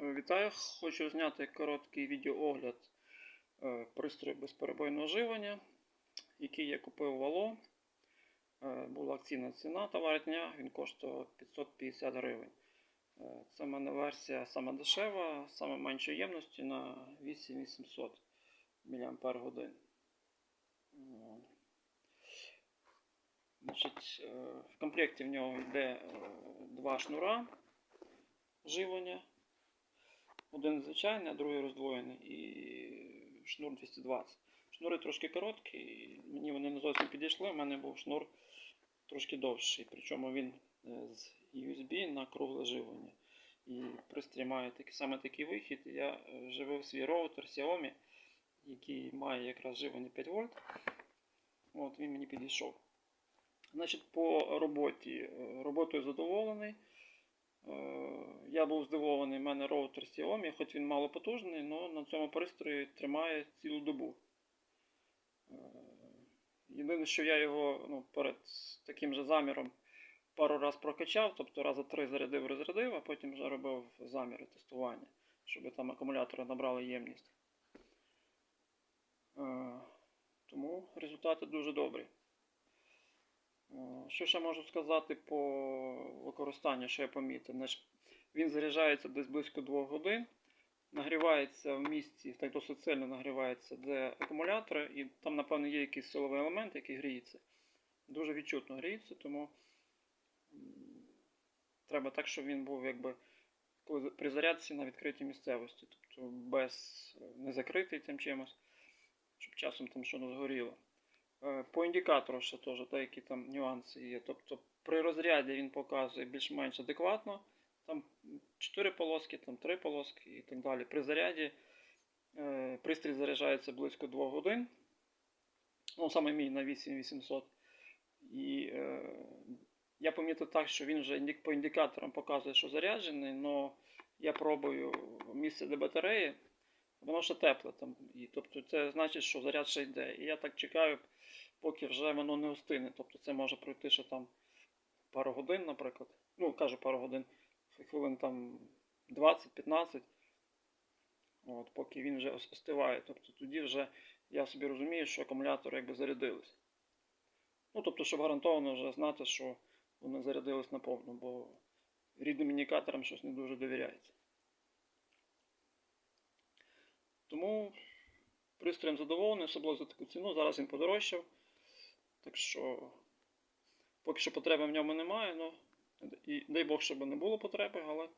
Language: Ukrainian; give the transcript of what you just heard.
Вітаю! Хочу зняти короткий відеоогляд е, пристрою безперебойного живлення, який я купив в Ало. Е, Була акційна ціна товар дня, він коштував 550 гривень. Е, Це в мене версія сама дешева, саме меншої ємності на 8800 мАч. В комплекті в нього йде два шнура живлення. Один звичайний, а другий роздвоєний і шнур 220. Шнури трошки короткі, мені вони не зовсім підійшли. У мене був шнур трошки довший, причому він е, з USB на кругле живлення. І пристрій має такий, саме такий вихід. Я е, живив свій роутер Xiaomi, який має якраз живлення 5 вольт. От він мені підійшов. Значить, по роботі. е, Роботою задоволений. Е, Я був здивований, в мене роутер Xiaomi, хоч він малопотужний, але на цьому пристрої тримає цілу добу. Е, Єдине, що я його ну, перед таким же заміром пару раз прокачав, тобто раза три зарядив, розрядив, а потім вже робив заміри тестування, щоб там акумулятори набрали ємність. Е, Тому результати дуже добрі. Е, Що ще можу сказати по використанню, що я помітив? Він заряджається десь близько 2 годин, нагрівається в місці, так досить сильно нагрівається, де акумулятори, і там, напевно, є якийсь силовий елемент, який гріється. Дуже відчутно гріється, тому треба так, щоб він був якби при зарядці на відкритій місцевості, тобто без не закритий тим чимось, щоб часом там що не згоріло. Е, По індикатору ще теж деякі там нюанси є. Тобто при розряді він показує більш-менш адекватно. Там 4 полоски, там 3 полоски і так далі. При заряді е, пристрій заряджається близько 2 годин. Ну, саме мій на 8800. І е, я помітив так, що він вже по індикаторам показує, що заряджений, але я пробую місце де батареї, воно ще тепле там. І, тобто це значить, що заряд ще йде. І я так чекаю, поки вже воно не остине. Тобто це може пройти ще там пару годин, наприклад. Ну, кажу пару годин, хвилин там 20-15. От, поки він вже остиває. Тобто тоді вже я собі розумію, що акумулятори якби зарядились. Ну, тобто, щоб гарантовано вже знати, що вони зарядились наповну, бо рідним індикаторам щось не дуже довіряється. Тому пристроєм задоволений, особливо за таку ціну. Зараз він подорожчав. Так що поки що потреби в ньому немає. Ну, і дай Бог, щоб не було потреби, але